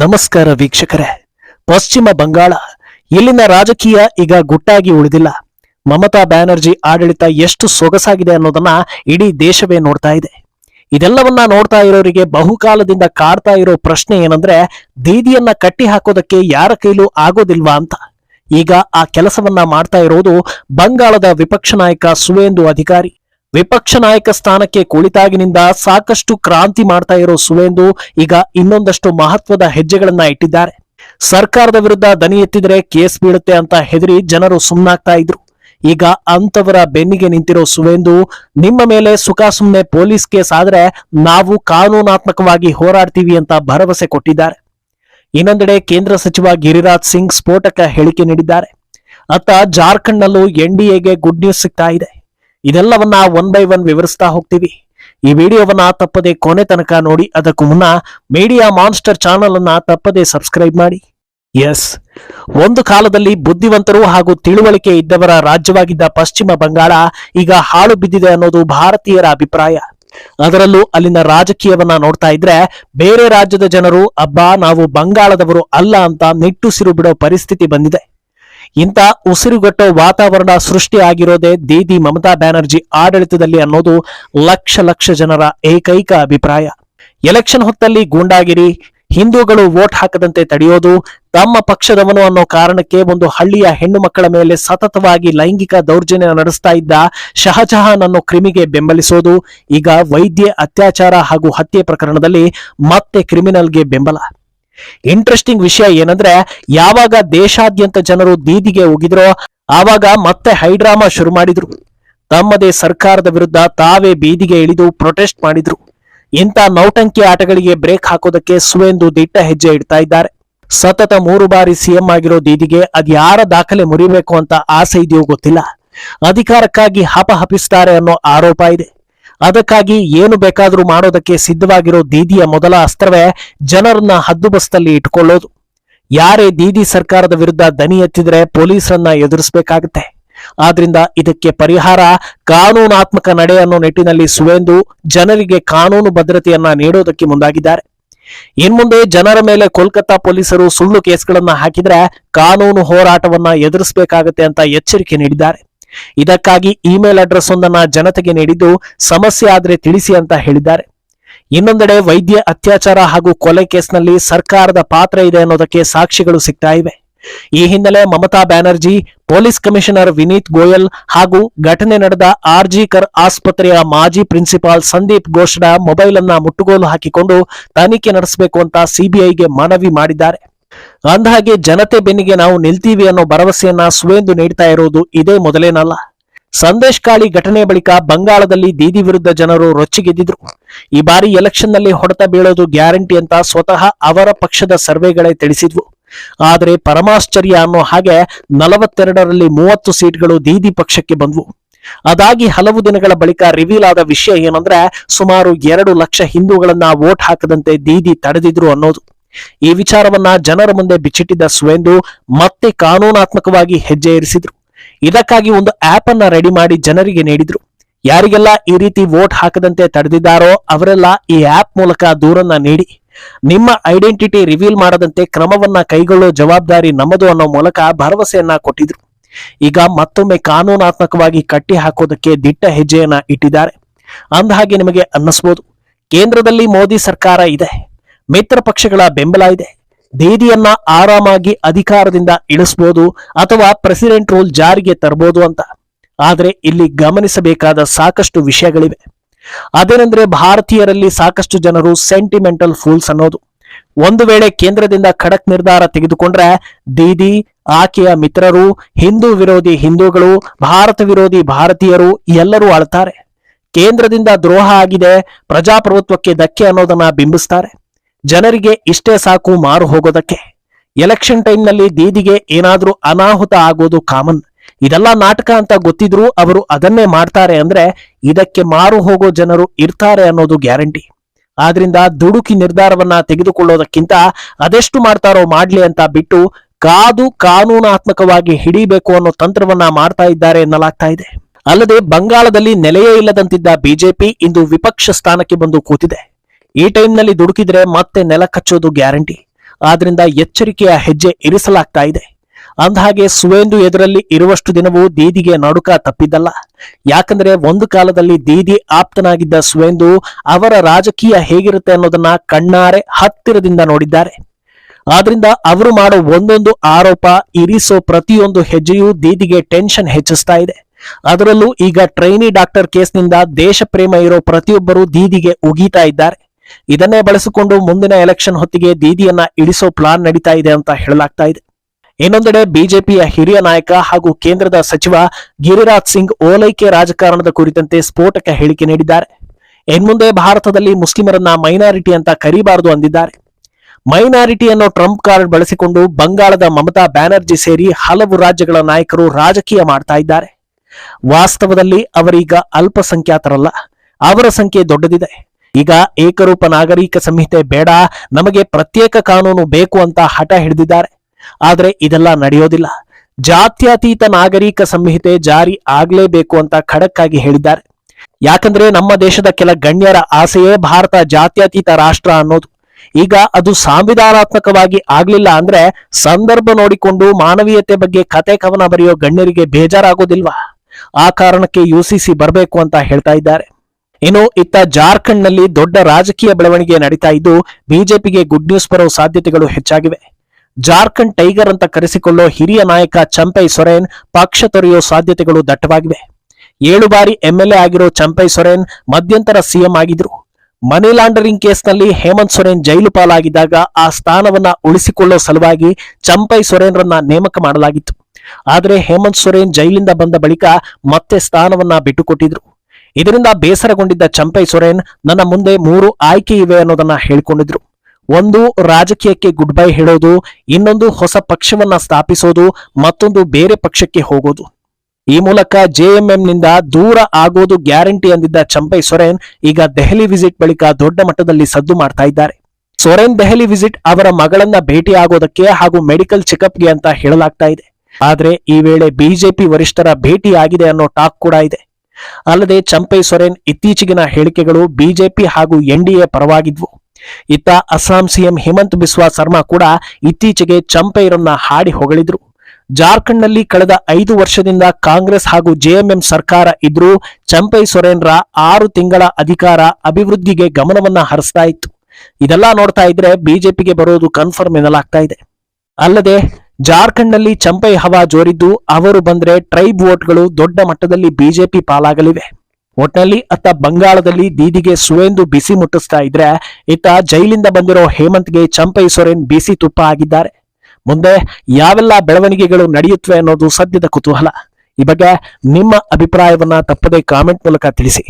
ನಮಸ್ಕಾರ ವೀಕ್ಷಕರೇ. ಪಶ್ಚಿಮ ಬಂಗಾಳ. ಇಲ್ಲಿನ ರಾಜಕೀಯ ಈಗ ಗುಟ್ಟಾಗಿ ಉಳಿದಿಲ್ಲ. ಮಮತಾ ಬ್ಯಾನರ್ಜಿ ಆಡಳಿತ ಎಷ್ಟು ಸೊಗಸಾಗಿದೆ ಅನ್ನೋದನ್ನ ಇಡೀ ದೇಶವೇ ನೋಡ್ತಾ ಇದೆ. ಇದೆಲ್ಲವನ್ನ ನೋಡ್ತಾ ಇರೋರಿಗೆ ಬಹುಕಾಲದಿಂದ ಕಾಡ್ತಾ ಇರೋ ಪ್ರಶ್ನೆ ಏನಂದ್ರೆ ದೀದಿಯನ್ನ ಕಟ್ಟಿ ಹಾಕೋದಕ್ಕೆ ಯಾರ ಕೈಲೂ ಆಗೋದಿಲ್ವಾ ಅಂತ. ಈಗ ಆ ಕೆಲಸವನ್ನ ಮಾಡ್ತಾ ಇರೋದು ಬಂಗಾಳದ ವಿಪಕ್ಷ ನಾಯಕ ಸುವೇಂದು ಅಧಿಕಾರಿ. ವಿಪಕ್ಷ ನಾಯಕ ಸ್ಥಾನಕ್ಕೆ ಕುಳಿತಾಗಿನಿಂದ ಸಾಕಷ್ಟು ಕ್ರಾಂತಿ ಮಾಡ್ತಾ ಇರೋ ಸುವೇಂದು ಈಗ ಇನ್ನೊಂದಷ್ಟು ಮಹತ್ವದ ಹೆಜ್ಜೆಗಳನ್ನ ಇಟ್ಟಿದ್ದಾರೆ. ಸರ್ಕಾರದ ವಿರುದ್ಧ ದನಿ ಎತ್ತಿದ್ರೆ ಕೇಸ್ ಬೀಳುತ್ತೆ ಅಂತ ಹೆದರಿ ಜನರು ಸುಮ್ಮನಾಗ್ತಾ ಇದ್ರು. ಈಗ ಅಂತವರ ಬೆನ್ನಿಗೆ ನಿಂತಿರೋ ಸುವೇಂದು ನಿಮ್ಮ ಮೇಲೆ ಸುಖ ಸುಮ್ಮನೆ ಪೊಲೀಸ್ ಕೇಸ್ ಆದ್ರೆ ನಾವು ಕಾನೂನಾತ್ಮಕವಾಗಿ ಹೋರಾಡ್ತೀವಿ ಅಂತ ಭರವಸೆ ಕೊಟ್ಟಿದ್ದಾರೆ. ಇನ್ನೊಂದೆಡೆ ಕೇಂದ್ರ ಸಚಿವ ಗಿರಿರಾಜ್ ಸಿಂಗ್ ಸ್ಫೋಟಕ ಹೇಳಿಕೆ ನೀಡಿದ್ದಾರೆ. ಅತ್ತ ಜಾರ್ಖಂಡ್ನಲ್ಲೂ ಎನ್ಡಿಎಗೆ ಗುಡ್ ನ್ಯೂಸ್ ಸಿಗ್ತಾ ಇದೆ. ಇದೆಲ್ಲವನ್ನ ಒನ್ ಬೈ ಒನ್ ವಿವರಿಸ್ತಾ ಹೋಗ್ತೀವಿ. ಈ ವಿಡಿಯೋವನ್ನ ತಪ್ಪದೆ ಕೊನೆ ತನಕ ನೋಡಿ, ಅದಕ್ಕೂ ಮುನ್ನ ಮೀಡಿಯಾ ಮಾನ್ಸ್ಟರ್ ಚಾನಲ್ ಅನ್ನ ತಪ್ಪದೆ ಸಬ್ಸ್ಕ್ರೈಬ್ ಮಾಡಿ. ಎಸ್ ಒಂದು ಕಾಲದಲ್ಲಿ ಬುದ್ಧಿವಂತರು ಹಾಗೂ ತಿಳುವಳಿಕೆ ಇದ್ದವರ ರಾಜ್ಯವಾಗಿದ್ದ ಪಶ್ಚಿಮ ಬಂಗಾಳ ಈಗ ಹಾಳು ಬಿದ್ದಿದೆ ಅನ್ನೋದು ಭಾರತೀಯರ ಅಭಿಪ್ರಾಯ. ಅದರಲ್ಲೂ ಅಲ್ಲಿನ ರಾಜಕೀಯವನ್ನ ನೋಡ್ತಾ ಇದ್ರೆ ಬೇರೆ ರಾಜ್ಯದ ಜನರು, ಅಬ್ಬಾ, ನಾವು ಬಂಗಾಳದವರು ಅಲ್ಲ ಅಂತ ನಿಟ್ಟುಸಿರು ಬಿಡೋ ಪರಿಸ್ಥಿತಿ ಬಂದಿದೆ. ಇಂಥ ಉಸಿರುಗಟ್ಟೋ ವಾತಾವರಣ ಸೃಷ್ಟಿ ಆಗಿರೋದೇ ದೀದಿ ಮಮತಾ ಬ್ಯಾನರ್ಜಿ ಆಡಳಿತದಲ್ಲಿ ಅನ್ನೋದು ಲಕ್ಷ ಲಕ್ಷ ಜನರ ಏಕೈಕ ಅಭಿಪ್ರಾಯ. ಎಲೆಕ್ಷನ್ ಹೊತ್ತಲ್ಲಿ ಗೂಂಡಾಗಿರಿ, ಹಿಂದೂಗಳು ವೋಟ್ ಹಾಕದಂತೆ ತಡೆಯೋದು, ತಮ್ಮ ಪಕ್ಷದವನು ಅನ್ನೋ ಕಾರಣಕ್ಕೆ ಒಂದು ಹಳ್ಳಿಯ ಹೆಣ್ಣು ಮಕ್ಕಳ ಮೇಲೆ ಸತತವಾಗಿ ಲೈಂಗಿಕ ದೌರ್ಜನ್ಯ ನಡೆಸ್ತಾ ಇದ್ದ ಶಹಜಹಾನ್ ಅನ್ನೋ ಕ್ರಿಮಿಗೆ ಬೆಂಬಲಿಸೋದು, ಈಗ ವೈದ್ಯ ಅತ್ಯಾಚಾರ ಹಾಗೂ ಹತ್ಯೆ ಪ್ರಕರಣದಲ್ಲಿ ಮತ್ತೆ ಕ್ರಿಮಿನಲ್ಗೆ ಬೆಂಬಲ. ಇಂಟ್ರೆಸ್ಟಿಂಗ್ ವಿಷಯ ಏನಂದ್ರೆ, ಯಾವಾಗ ದೇಶಾದ್ಯಂತ ಜನರು ಬೀದಿಗೆ ಹೋಗಿದ್ರೋ, ಆವಾಗ ಮತ್ತೆ ಹೈಡ್ರಾಮಾ ಶುರು ಮಾಡಿದ್ರು. ತಮ್ಮದೇ ಸರ್ಕಾರದ ವಿರುದ್ಧ ತಾವೇ ಬೀದಿಗೆ ಇಳಿದು ಪ್ರೊಟೆಸ್ಟ್ ಮಾಡಿದ್ರು. ಇಂಥ ನೌಟಂಕಿ ಆಟಗಳಿಗೆ ಬ್ರೇಕ್ ಹಾಕೋದಕ್ಕೆ ಸುವೆಂದು ದಿಟ್ಟ ಹೆಜ್ಜೆ ಇಡ್ತಾ ಇದ್ದಾರೆ. ಸತತ ಮೂರು ಬಾರಿ ಸಿಎಂ ಆಗಿರೋ ದೀದಿಗೆ ಅದ್ಯಾರ ದಾಖಲೆ ಮುರಿಬೇಕು ಅಂತ ಆಸೆ ಇದೆಯೋ ಗೊತ್ತಿಲ್ಲ. ಅಧಿಕಾರಕ್ಕಾಗಿ ಹಪಹಪಿಸ್ತಾರೆ ಅನ್ನೋ ಆರೋಪ ಇದೆ. ಅದಕ್ಕಾಗಿ ಏನು ಬೇಕಾದರೂ ಮಾಡೋದಕ್ಕೆ ಸಿದ್ಧವಾಗಿರೋ ದೀದಿಯ ಮೊದಲ ಅಸ್ತ್ರವೇ ಜನರನ್ನ ಹದ್ದುಬಸ್ತಲ್ಲಿ ಇಟ್ಕೊಳ್ಳೋದು. ಯಾರೇ ದೀದಿ ಸರ್ಕಾರದ ವಿರುದ್ಧ ದನಿ ಎತ್ತಿದ್ರೆ ಪೊಲೀಸರನ್ನ ಎದುರಿಸಬೇಕಾಗುತ್ತೆ. ಆದ್ರಿಂದ ಇದಕ್ಕೆ ಪರಿಹಾರ ಕಾನೂನಾತ್ಮಕ ನಡೆ ಅನ್ನೋ ನಿಟ್ಟಿನಲ್ಲಿ ಸುವೇಂದು ಜನರಿಗೆ ಕಾನೂನು ಭದ್ರತೆಯನ್ನ ನೀಡೋದಕ್ಕೆ ಮುಂದಾಗಿದ್ದಾರೆ. ಇನ್ಮುಂದೆ ಜನರ ಮೇಲೆ ಕೋಲ್ಕತ್ತಾ ಪೊಲೀಸರು ಸುಳ್ಳು ಕೇಸ್ಗಳನ್ನ ಹಾಕಿದ್ರೆ ಕಾನೂನು ಹೋರಾಟವನ್ನ ಎದುರಿಸಬೇಕಾಗತ್ತೆ ಅಂತ ಎಚ್ಚರಿಕೆ ನೀಡಿದ್ದಾರೆ. ಇದಕ್ಕಾಗಿ ಇಮೇಲ್ ಅಡ್ರೆಸ್ ಒಂದನ್ನ ಜನತೆಗೆ ನೀಡಿದ್ದು ಸಮಸ್ಯೆ ಆದ್ರೆ ತಿಳಿಸಿ ಅಂತ ಹೇಳಿದ್ದಾರೆ. ಇನ್ನೊಂದೆಡೆ ವೈದ್ಯ ಅತ್ಯಾಚಾರ ಹಾಗೂ ಕೊಲೆ ಕೇಸ್ನಲ್ಲಿ ಸರ್ಕಾರದ ಪಾತ್ರ ಇದೆ ಅನ್ನೋದಕ್ಕೆ ಸಾಕ್ಷಿಗಳು ಸಿಗ್ತಾ ಇವೆ. ಈ ಹಿನ್ನೆಲೆ ಮಮತಾ ಬ್ಯಾನರ್ಜಿ, ಪೊಲೀಸ್ ಕಮಿಷನರ್ ವಿನೀತ್ ಗೋಯಲ್ ಹಾಗೂ ಘಟನೆ ನಡೆದ ಆರ್ಜಿಕರ್ ಆಸ್ಪತ್ರೆಯ ಮಾಜಿ ಪ್ರಿನ್ಸಿಪಾಲ್ ಸಂದೀಪ್ ಘೋಷ್ರ ಮೊಬೈಲ್ ಅನ್ನ ಮುಟ್ಟುಗೋಲು ಹಾಕಿಕೊಂಡು ತನಿಖೆ ನಡೆಸಬೇಕು ಅಂತ ಸಿಬಿಐಗೆ ಮನವಿ ಮಾಡಿದ್ದಾರೆ. ಅಂದಹಾಗೆ ಜನತೆ ಬೆನ್ನಿಗೆ ನಾವು ನಿಲ್ತೀವಿ ಅನ್ನೋ ಭರವಸೆಯನ್ನ ಸುವೇಂದು ನೀಡ್ತಾ ಇರೋದು ಇದೇ ಮೊದಲೇನಲ್ಲ. ಸಂದೇಶ್ ಕಾಳಿ ಘಟನೆ ಬಳಿಕ ಬಂಗಾಳದಲ್ಲಿ ದೀದಿ ವಿರುದ್ಧ ಜನರು ರೊಚ್ಚಿಗೆದ್ದಿದ್ರು. ಈ ಬಾರಿ ಎಲೆಕ್ಷನ್ನಲ್ಲಿ ಹೊಡೆತ ಬೀಳೋದು ಗ್ಯಾರಂಟಿ ಅಂತ ಸ್ವತಃ ಅವರ ಪಕ್ಷದ ಸರ್ವೆಗಳೇ ತಿಳಿಸಿದ್ವು. ಆದರೆ ಪರಮಾಶ್ಚರ್ಯ ಅನ್ನೋ ಹಾಗೆ ನಲವತ್ತೆರಡರಲ್ಲಿ ಮೂವತ್ತು ಸೀಟ್ಗಳು ದೀದಿ ಪಕ್ಷಕ್ಕೆ ಬಂದ್ವು. ಅದಾಗಿ ಹಲವು ದಿನಗಳ ಬಳಿಕ ರಿವೀಲ್ ಆದ ವಿಷಯ ಏನಂದ್ರೆ ಸುಮಾರು ಎರಡು ಲಕ್ಷ ಹಿಂದೂಗಳನ್ನ ವೋಟ್ ಹಾಕದಂತೆ ದೀದಿ ತಡೆದಿದ್ರು ಅನ್ನೋದು. ಈ ವಿಚಾರವನ್ನ ಜನರ ಮುಂದೆ ಬಿಚ್ಚಿಟ್ಟಿದ್ದ ಸುವೆಂದು ಮತ್ತೆ ಕಾನೂನಾತ್ಮಕವಾಗಿ ಹೆಜ್ಜೆ ಇರಿಸಿದ್ರು. ಇದಕ್ಕಾಗಿ ಒಂದು ಆಪ್ ಅನ್ನ ರೆಡಿ ಮಾಡಿ ಜನರಿಗೆ ನೀಡಿದ್ರು. ಯಾರಿಗೆಲ್ಲ ಈ ರೀತಿ ವೋಟ್ ಹಾಕದಂತೆ ತಡೆದಿದ್ದಾರೋ ಅವರೆಲ್ಲ ಈ ಆಪ್ ಮೂಲಕ ದೂರನ್ನ ನೀಡಿ. ನಿಮ್ಮ ಐಡೆಂಟಿಟಿ ರಿವೀಲ್ ಮಾಡದಂತೆ ಕ್ರಮವನ್ನ ಕೈಗೊಳ್ಳೋ ಜವಾಬ್ದಾರಿ ನಮ್ಮದು ಅನ್ನೋ ಮೂಲಕ ಭರವಸೆಯನ್ನ ಕೊಟ್ಟಿದ್ರು. ಈಗ ಮತ್ತೊಮ್ಮೆ ಕಾನೂನಾತ್ಮಕವಾಗಿ ಕಟ್ಟಿ ಹಾಕೋದಕ್ಕೆ ದಿಟ್ಟ ಹೆಜ್ಜೆಯನ್ನ ಇಟ್ಟಿದ್ದಾರೆ. ಅಂದಹಾಗೆ ನಿಮಗೆ ಅನ್ನಿಸ್ಬೋದು, ಕೇಂದ್ರದಲ್ಲಿ ಮೋದಿ ಸರ್ಕಾರ ಇದೆ. ಮಿತ್ರ ಪಕ್ಷಗಳ ಬೆಂಬಲ ಇದೆ. ದೇದಿಯನ್ನ ಆರಾಮಾಗಿ ಅಧಿಕಾರದಿಂದ ಇಳಿಸಬಹುದು ಅಥವಾ ಪ್ರೆಸಿಡೆಂಟ್ ರೋಲ್ ಜಾರಿಗೆ ತರಬಹುದು ಅಂತ. ಆದರೆ ಇಲ್ಲಿ ಗಮನಿಸಬೇಕಾದ ಸಾಕಷ್ಟು ವಿಷಯಗಳಿವೆ. ಅದೇನೆಂದ್ರೆ ಭಾರತೀಯರಲ್ಲಿ ಸಾಕಷ್ಟು ಜನರು ಸೆಂಟಿಮೆಂಟಲ್ ಫೂಲ್ಸ್ ಅನ್ನೋದು. ಒಂದು ವೇಳೆ ಕೇಂದ್ರದಿಂದ ಖಡಕ್ ನಿರ್ಧಾರ ತೆಗೆದುಕೊಂಡ್ರೆ ದೀದಿ ಆಕೆಯ ಮಿತ್ರರು, ಹಿಂದೂ ವಿರೋಧಿ ಹಿಂದೂಗಳು, ಭಾರತ ವಿರೋಧಿ ಭಾರತೀಯರು ಎಲ್ಲರೂ ಅಳ್ತಾರೆ. ಕೇಂದ್ರದಿಂದ ದ್ರೋಹ ಆಗಿದೆ, ಪ್ರಜಾಪ್ರಭುತ್ವಕ್ಕೆ ಧಕ್ಕೆ ಅನ್ನೋದನ್ನ ಬಿಂಬಿಸ್ತಾರೆ. ಜನರಿಗೆ ಇಷ್ಟೇ ಸಾಕು ಮಾರು ಹೋಗೋದಕ್ಕೆ. ಎಲೆಕ್ಷನ್ ಟೈಮ್ನಲ್ಲಿ ದೀದಿಗೆ ಏನಾದ್ರೂ ಅನಾಹುತ ಆಗೋದು ಕಾಮನ್ ಇದೆಲ್ಲ ನಾಟಕ ಅಂತ ಗೊತ್ತಿದ್ರೂ ಅವರು ಅದನ್ನೇ ಮಾಡ್ತಾರೆ ಅಂದ್ರೆ ಇದಕ್ಕೆ ಮಾರು ಹೋಗೋ ಜನರು ಇರ್ತಾರೆ ಅನ್ನೋದು ಗ್ಯಾರಂಟಿ. ಆದ್ರಿಂದ ದುಡುಕಿ ನಿರ್ಧಾರವನ್ನ ತೆಗೆದುಕೊಳ್ಳೋದಕ್ಕಿಂತ ಅದೆಷ್ಟು ಮಾಡ್ತಾರೋ ಮಾಡ್ಲಿ ಅಂತ ಬಿಟ್ಟು ಕಾದು ಕಾನೂನಾತ್ಮಕವಾಗಿ ಹಿಡಿಬೇಕು ಅನ್ನೋ ತಂತ್ರವನ್ನ ಮಾಡ್ತಾ ಇದ್ದಾರೆ ಎನ್ನಲಾಗ್ತಾ ಇದೆ. ಅಲ್ಲದೆ ಬಂಗಾಳದಲ್ಲಿ ನೆಲೆಯೇ ಇಲ್ಲದಂತಿದ್ದ ಬಿಜೆಪಿ ಇಂದು ವಿಪಕ್ಷ ಸ್ಥಾನಕ್ಕೆ ಬಂದು ಕೂತಿದೆ. ಈ ಟೈಮ್ನಲ್ಲಿ ದುಡುಕಿದ್ರೆ ಮತ್ತೆ ನೆಲ ಕಚ್ಚೋದು ಗ್ಯಾರಂಟಿ. ಆದ್ರಿಂದ ಎಚ್ಚರಿಕೆಯ ಹೆಜ್ಜೆ ಇರಿಸಲಾಗ್ತಾ ಇದೆ. ಅಂದಹಾಗೆ ಸುವೇಂದು ಎದುರಲ್ಲಿ ಇರುವಷ್ಟು ದಿನವೂ ದೀದಿಗೆ ನಡುಕ ತಪ್ಪಿದ್ದಲ್ಲ. ಯಾಕಂದ್ರೆ ಒಂದು ಕಾಲದಲ್ಲಿ ದೀದಿ ಆಪ್ತನಾಗಿದ್ದ ಸುವೇಂದು ಅವರ ರಾಜಕೀಯ ಹೇಗಿರುತ್ತೆ ಅನ್ನೋದನ್ನ ಕಣ್ಣಾರೆ ಹತ್ತಿರದಿಂದ ನೋಡಿದ್ದಾರೆ. ಆದ್ರಿಂದ ಅವರು ಮಾಡೋ ಒಂದೊಂದು ಆರೋಪ ಇರಿಸೋ ಪ್ರತಿಯೊಂದು ಹೆಜ್ಜೆಯೂ ದೀದಿಗೆ ಟೆನ್ಷನ್ ಹೆಚ್ಚಿಸ್ತಾ ಇದೆ. ಅದರಲ್ಲೂ ಈಗ ಟ್ರೈನಿ ಡಾಕ್ಟರ್ ಕೇಸ್ನಿಂದ ದೇಶ ಪ್ರೇಮ ಇರೋ ಪ್ರತಿಯೊಬ್ಬರು ದೀದಿಗೆ ಉಗೀತಾ ಇದ್ದಾರೆ. ಇದನ್ನೇ ಬಳಸಿಕೊಂಡು ಮುಂದಿನ ಎಲೆಕ್ಷನ್ ಹೊತ್ತಿಗೆ ದೀದಿಯನ್ನ ಇಳಿಸೋ ಪ್ಲಾನ್ ನಡೀತಾ ಇದೆ ಅಂತ ಹೇಳಲಾಗ್ತಾ ಇದೆ. ಇನ್ನೊಂದೆಡೆ ಬಿಜೆಪಿಯ ಹಿರಿಯ ನಾಯಕ ಹಾಗೂ ಕೇಂದ್ರದ ಸಚಿವ ಗಿರಿರಾಜ್ ಸಿಂಗ್ ಓಲೈಕೆ ರಾಜಕಾರಣದ ಕುರಿತಂತೆ ಸ್ಫೋಟಕ ಹೇಳಿಕೆ ನೀಡಿದ್ದಾರೆ. ಇನ್ಮುಂದೆ ಭಾರತದಲ್ಲಿ ಮುಸ್ಲಿಮರನ್ನ ಮೈನಾರಿಟಿ ಅಂತ ಕರೀಬಾರದು ಅಂದಿದ್ದಾರೆ. ಮೈನಾರಿಟಿ ಅನ್ನೋ ಟ್ರಂಪ್ ಕಾರ್ಡ್ ಬಳಸಿಕೊಂಡು ಬಂಗಾಳದ ಮಮತಾ ಬ್ಯಾನರ್ಜಿ ಸೇರಿ ಹಲವು ರಾಜ್ಯಗಳ ನಾಯಕರು ರಾಜಕೀಯ ಮಾಡ್ತಾ ಇದ್ದಾರೆ. ವಾಸ್ತವದಲ್ಲಿ ಅವರೀಗ ಅಲ್ಪಸಂಖ್ಯಾತರಲ್ಲ, ಅವರ ಸಂಖ್ಯೆ ದೊಡ್ಡದಿದೆ. ಈಗ ಏಕರೂಪ ನಾಗರಿಕ ಸಂಹಿತೆ ಬೇಡ, ನಮಗೆ ಪ್ರತ್ಯೇಕ ಕಾನೂನು ಬೇಕು ಅಂತ ಹಠ ಹಿಡಿದಿದ್ದಾರೆ. ಆದರೆ ಇದೆಲ್ಲ ನಡೆಯೋದಿಲ್ಲ. ಜಾತ್ಯತೀತ ನಾಗರಿಕ ಸಂಹಿತೆ ಜಾರಿ ಆಗಲೇಬೇಕು ಅಂತ ಖಡಕ್ಕಾಗಿ ಹೇಳಿದ್ದಾರೆ. ಯಾಕಂದ್ರೆ ನಮ್ಮ ದೇಶದ ಕೆಲ ಗಣ್ಯರ ಆಸೆಯೇ ಭಾರತ ಜಾತ್ಯತೀತ ರಾಷ್ಟ್ರ ಅನ್ನೋದು. ಈಗ ಅದು ಸಾಂವಿಧಾನಾತ್ಮಕವಾಗಿ ಆಗ್ಲಿಲ್ಲ ಅಂದ್ರೆ ಸಂದರ್ಭ ನೋಡಿಕೊಂಡು ಮಾನವೀಯತೆ ಬಗ್ಗೆ ಕತೆ ಕವನ ಬರೆಯೋ ಗಣ್ಯರಿಗೆ ಬೇಜಾರಾಗೋದಿಲ್ವಾ? ಆ ಕಾರಣಕ್ಕೆ ಯುಸಿಸಿ ಬರಬೇಕು ಅಂತ ಹೇಳ್ತಾ ಇದ್ದಾರೆ. ಇನ್ನು ಇತ್ತ ಜಾರ್ಖಂಡ್ನಲ್ಲಿ ದೊಡ್ಡ ರಾಜಕೀಯ ಬೆಳವಣಿಗೆ ನಡೀತಾ ಇದ್ದು, ಬಿಜೆಪಿಗೆ ಗುಡ್ ನ್ಯೂಸ್ ಬರೋ ಸಾಧ್ಯತೆಗಳು ಹೆಚ್ಚಾಗಿವೆ. ಜಾರ್ಖಂಡ್ ಟೈಗರ್ ಅಂತ ಕರೆಸಿಕೊಳ್ಳೋ ಹಿರಿಯ ನಾಯಕ ಚಂಪೈ ಸೊರೇನ್ ಪಕ್ಷ ತೊರೆಯೋ ಸಾಧ್ಯತೆಗಳು ದಟ್ಟವಾಗಿವೆ. ಏಳು ಬಾರಿ ಎಂಎಲ್ಎ ಆಗಿರೋ ಚಂಪೈ ಸೊರೇನ್ ಮಧ್ಯಂತರ ಸಿಎಂ ಆಗಿದ್ರು. ಮನಿ ಲಾಂಡರಿಂಗ್ ಕೇಸ್ನಲ್ಲಿ ಹೇಮಂತ್ ಸೊರೇನ್ ಜೈಲು ಪಾಲಾಗಿದ್ದಾಗ ಆ ಸ್ಥಾನವನ್ನ ಉಳಿಸಿಕೊಳ್ಳೋ ಸಲುವಾಗಿ ಚಂಪೈ ಸೊರೇನ್ರನ್ನ ನೇಮಕ ಮಾಡಲಾಗಿತ್ತು. ಆದರೆ ಹೇಮಂತ್ ಸೊರೇನ್ ಜೈಲಿಂದ ಬಂದ ಬಳಿಕ ಮತ್ತೆ ಸ್ಥಾನವನ್ನ ಬಿಟ್ಟುಕೊಟ್ಟಿದ್ರು. ಇದರಿಂದ ಬೇಸರಗೊಂಡಿದ್ದ ಚಂಪೈ ಸೊರೇನ್, ನನ್ನ ಮುಂದೆ ಮೂರು ಆಯ್ಕೆ ಇವೆ ಅನ್ನೋದನ್ನ ಹೇಳಿಕೊಂಡಿದ್ರು. ಒಂದು, ರಾಜಕೀಯಕ್ಕೆ ಗುಡ್ ಬೈ ಹೇಳೋದು, ಇನ್ನೊಂದು, ಹೊಸ ಪಕ್ಷವನ್ನ ಸ್ಥಾಪಿಸೋದು, ಮತ್ತೊಂದು ಬೇರೆ ಪಕ್ಷಕ್ಕೆ ಹೋಗೋದು. ಈ ಮೂಲಕ ಜೆಎಂಎಂನಿಂದ ದೂರ ಆಗೋದು ಗ್ಯಾರಂಟಿ ಅಂದಿದ್ದ ಚಂಪೈ ಸೊರೇನ್ ಈಗ ದೆಹಲಿ ವಿಸಿಟ್ ಬಳಿಕ ದೊಡ್ಡ ಮಟ್ಟದಲ್ಲಿ ಸದ್ದು ಮಾಡ್ತಾ ಇದ್ದಾರೆ. ಸೊರೇನ್ ದೆಹಲಿ ವಿಸಿಟ್ ಅವರ ಮಗಳನ್ನ ಭೇಟಿ ಆಗೋದಕ್ಕೆ ಹಾಗೂ ಮೆಡಿಕಲ್ ಚೆಕಪ್ಗೆ ಅಂತ ಹೇಳಲಾಗ್ತಾ ಇದೆ. ಆದ್ರೆ ಈ ವೇಳೆ ಬಿಜೆಪಿ ವರಿಷ್ಠರ ಭೇಟಿ ಆಗಿದೆ ಅನ್ನೋ ಟಾಕ್ ಕೂಡ ಇದೆ. ಅಲ್ಲದೆ ಚಂಪೈ ಸೊರೇನ್ ಇತ್ತೀಚೆಗಿನ ಹೇಳಿಕೆಗಳು ಬಿಜೆಪಿ ಹಾಗೂ ಎನ್ಡಿಎ ಪರವಾಗಿದ್ವು. ಇತ್ತ ಅಸ್ಸಾಂ ಸಿಎಂ ಹಿಮಂತ್ ಬಿಸ್ವಾ ಶರ್ಮಾ ಕೂಡ ಇತ್ತೀಚೆಗೆ ಚಂಪೈರನ್ನ ಹಾಡಿ ಹೊಗಳಿದ್ರು. ಜಾರ್ಖಂಡ್ನಲ್ಲಿ ಕಳೆದ ಐದು ವರ್ಷದಿಂದ ಕಾಂಗ್ರೆಸ್ ಹಾಗೂ ಜೆಎಂಎಂ ಸರ್ಕಾರ ಇದ್ರೂ ಚಂಪೈ ಸೊರೇನ್ರ ಆರು ತಿಂಗಳ ಅಧಿಕಾರ ಅಭಿವೃದ್ಧಿಗೆ ಗಮನವನ್ನ ಹರಿಸ್ತಾ ಇತ್ತು. ಇದೆಲ್ಲ ನೋಡ್ತಾ ಇದ್ರೆ ಬಿಜೆಪಿಗೆ ಬರೋದು ಕನ್ಫರ್ಮ್ ಎನ್ನಲಾಗ್ತಾ ಇದೆ. ಅಲ್ಲದೆ ಜಾರ್ಖಂಡ್ನಲ್ಲಿ ಚಂಪೈ ಹವಾ ಜೋರಿದ್ದು ಅವರು ಬಂದ್ರೆ ಟ್ರೈಬ್ ವೋಟ್ಗಳು ದೊಡ್ಡ ಮಟ್ಟದಲ್ಲಿ ಬಿಜೆಪಿ ಪಾಲಾಗಲಿವೆ. ಒಟ್ನಲ್ಲಿ ಅತ್ತ ಬಂಗಾಳದಲ್ಲಿ ದೀದಿಗೆ ಸುವೆಂದು ಬಿಸಿ ಮುಟ್ಟಿಸ್ತಾ ಇದ್ರೆ ಇತ್ತ ಜೈಲಿಂದ ಬಂದಿರೋ ಹೇಮಂತ್ಗೆ ಚಂಪೈ ಸೊರೇನ್ ಬಿಸಿ ತುಪ್ಪ ಆಗಿದ್ದಾರೆ. ಮುಂದೆ ಯಾವೆಲ್ಲ ಬೆಳವಣಿಗೆಗಳು ನಡೆಯುತ್ತವೆ ಅನ್ನೋದು ಸದ್ಯದ ಕುತೂಹಲ. ಈ ಬಗ್ಗೆ ನಿಮ್ಮ ಅಭಿಪ್ರಾಯವನ್ನ ತಪ್ಪದೇ ಕಾಮೆಂಟ್ ಮೂಲಕ ತಿಳಿಸಿ.